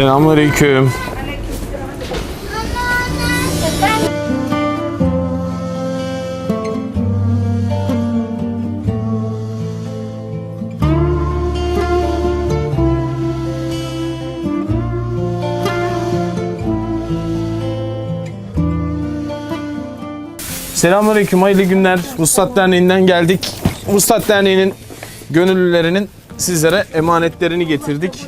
Selamünaleyküm. Selamünaleyküm, hayırlı günler. Vuslat Derneği'nden geldik. Vuslat Derneği'nin gönüllülerinin sizlere emanetlerini getirdik.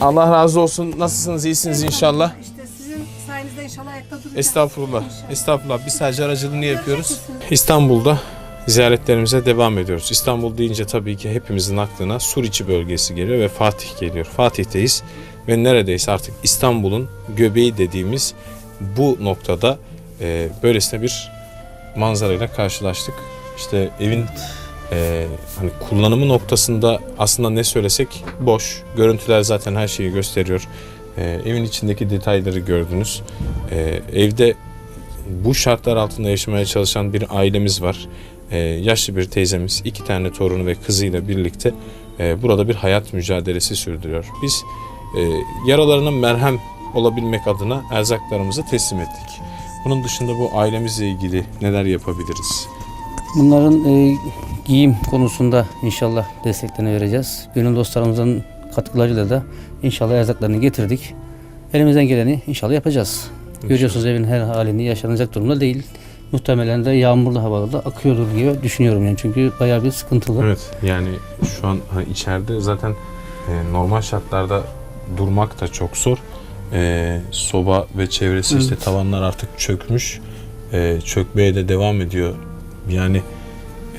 Allah razı olsun. Nasılsınız? İyisiniz inşallah. İşte sizin sayenizde inşallah ayakta duracağız. Estağfurullah. Estağfurullah. Biz sadece aracılığını yapıyoruz. İstanbul'da ziyaretlerimize devam ediyoruz. İstanbul deyince tabii ki hepimizin aklına Suriçi bölgesi geliyor ve Fatih geliyor. Fatih'teyiz ve neredeyiz artık İstanbul'un göbeği dediğimiz bu noktada e, böylesine bir manzarayla karşılaştık. İşte evin e, hani kullanımı noktasında aslında ne söylesek boş. Görüntüler zaten her şeyi gösteriyor. E, evin içindeki detayları gördünüz. E, evde bu şartlar altında yaşamaya çalışan bir ailemiz var. E, yaşlı bir teyzemiz, iki tane torunu ve kızıyla birlikte e, burada bir hayat mücadelesi sürdürüyor. Biz e, yaralarına merhem olabilmek adına erzaklarımızı teslim ettik. Bunun dışında bu ailemizle ilgili neler yapabiliriz? Bunların e, giyim konusunda inşallah desteklerini vereceğiz. Gönül dostlarımızın katkılarıyla da inşallah erzaklarını getirdik. Elimizden geleni inşallah yapacağız. Görüyorsunuz evin her halini yaşanacak durumda değil. Muhtemelen de yağmurlu havada da akıyordur diye düşünüyorum yani çünkü bayağı bir sıkıntılı. Evet yani şu an hani içeride zaten e, normal şartlarda durmak da çok zor. E, soba ve çevresi işte Evet. tavanlar artık çökmüş. E, çökmeye de devam ediyor. Yani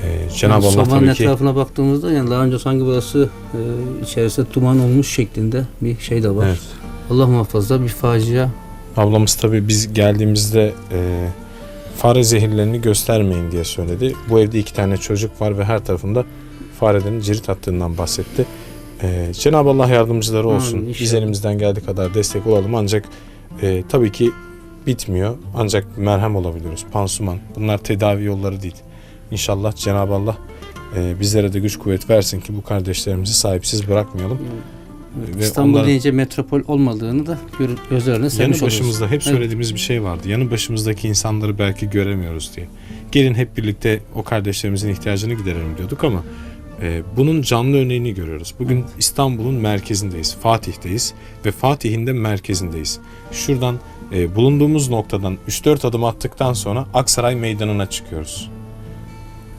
e, Cenab-ı Allah Sobanın tabii ki etrafına baktığımızda yani daha önce sanki burası e, içerisinde duman olmuş şeklinde bir şey de var. evet, Allah muhafaza bir facia. ablamız tabii biz geldiğimizde e, fare zehirlerini göstermeyin diye söyledi. Bu evde iki tane çocuk var ve her tarafında farelerin cirit attığından bahsetti. E, Cenab-ı Allah yardımcıları olsun. Biz elimizden geldiği kadar destek olalım ancak e, tabii ki bitmiyor. Ancak merhem olabiliyoruz. Pansuman. Bunlar tedavi yolları değil. İnşallah Cenab-ı Allah e, bizlere de güç kuvvet versin ki bu kardeşlerimizi sahipsiz bırakmayalım. Ve İstanbul onlar- deyince metropol olmadığını da gözler önüne Yanı sermiş oluyoruz. başımızda hep Evet. söylediğimiz bir şey vardı. Yanı başımızdaki insanları belki göremiyoruz diye. Gelin hep birlikte o kardeşlerimizin ihtiyacını giderelim diyorduk ama e, bunun canlı örneğini görüyoruz. Bugün İstanbul'un merkezindeyiz. Fatih'teyiz ve Fatih'in de merkezindeyiz. Şuradan e, bulunduğumuz noktadan 3-4 adım attıktan sonra Aksaray Meydanı'na çıkıyoruz.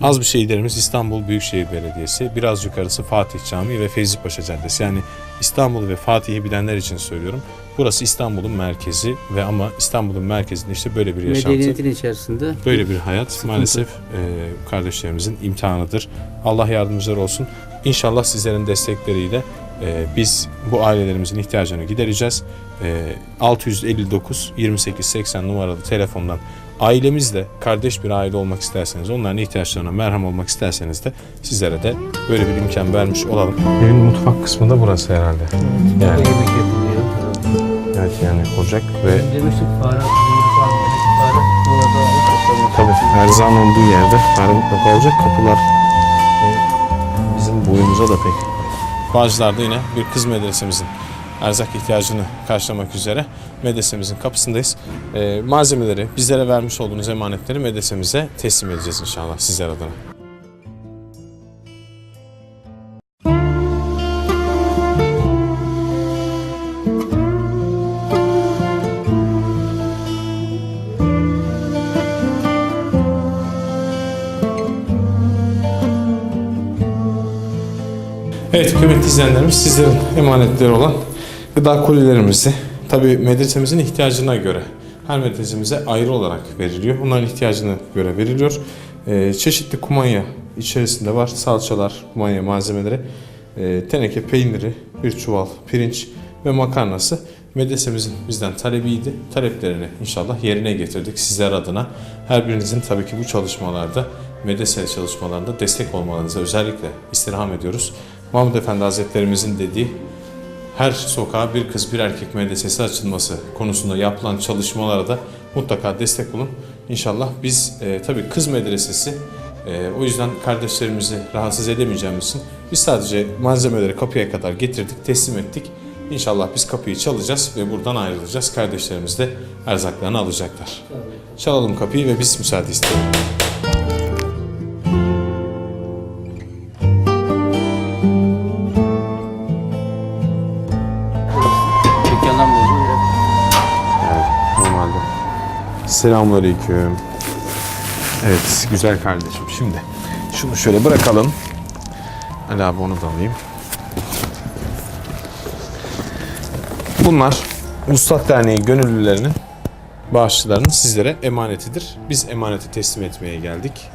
Az bir şey ilerimiz İstanbul Büyükşehir Belediyesi, biraz yukarısı Fatih Camii ve Fevzi Paşa Caddesi. Yani İstanbul ve Fatih'i bilenler için söylüyorum. Burası İstanbul'un merkezi ve ama İstanbul'un merkezinde işte böyle bir yaşantı, Medeniyetin içerisinde böyle bir hayat Sıkıntı. maalesef e, kardeşlerimizin imtihanıdır. Allah yardımcıları olsun. İnşallah sizlerin destekleriyle e, biz bu ailelerimizin ihtiyacını gidereceğiz. E, 659 28 80 numaralı telefondan ailemizle kardeş bir aile olmak isterseniz, onların ihtiyaçlarına merhem olmak isterseniz de sizlere de böyle bir imkan vermiş olalım. Evin mutfak kısmı da burası herhalde. Yani yemek yapılıyor. evet yani ocak ve Demiştik fare, fare, Tabii erzağın olduğu yerde fare mutlaka olacak. Kapılar e, bizim boyumuza da pek. Bağcılar'da yine bir kız medresemizin erzak ihtiyacını karşılamak üzere medresemizin kapısındayız. E, malzemeleri, bizlere vermiş olduğunuz emanetleri medresemize teslim edeceğiz inşallah sizler adına. Evet kıymetli izleyenlerimiz sizlerin emanetleri olan gıda kolilerimizi tabi medresemizin ihtiyacına göre her medresemize ayrı olarak veriliyor. Onların ihtiyacına göre veriliyor. Ee, çeşitli kumanya içerisinde var. Salçalar, kumanya malzemeleri, e, teneke peyniri, bir çuval pirinç ve makarnası medresemizin bizden talebiydi. Taleplerini inşallah yerine getirdik sizler adına. Her birinizin tabii ki bu çalışmalarda medrese çalışmalarında destek olmalarınızı özellikle istirham ediyoruz. Mahmud Efendi Hazretlerimizin dediği her sokağa bir kız bir erkek medresesi açılması konusunda yapılan çalışmalara da mutlaka destek olun. İnşallah biz e, tabii kız medresesi e, o yüzden kardeşlerimizi rahatsız edemeyeceğimiz için biz sadece malzemeleri kapıya kadar getirdik, teslim ettik. İnşallah biz kapıyı çalacağız ve buradan ayrılacağız. Kardeşlerimiz de erzaklarını alacaklar. Çalalım kapıyı ve biz müsaade isteyelim. Selamünaleyküm. Evet güzel kardeşim. Şimdi şunu şöyle bırakalım. Ali abi onu da alayım. Bunlar Vuslat Derneği gönüllülerinin bağışçılarının sizlere emanetidir. Biz emaneti teslim etmeye geldik.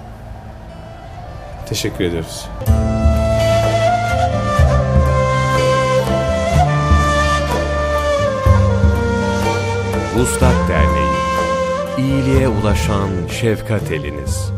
Teşekkür ediyoruz. Vuslat İyiliğe ulaşan şefkat eliniz.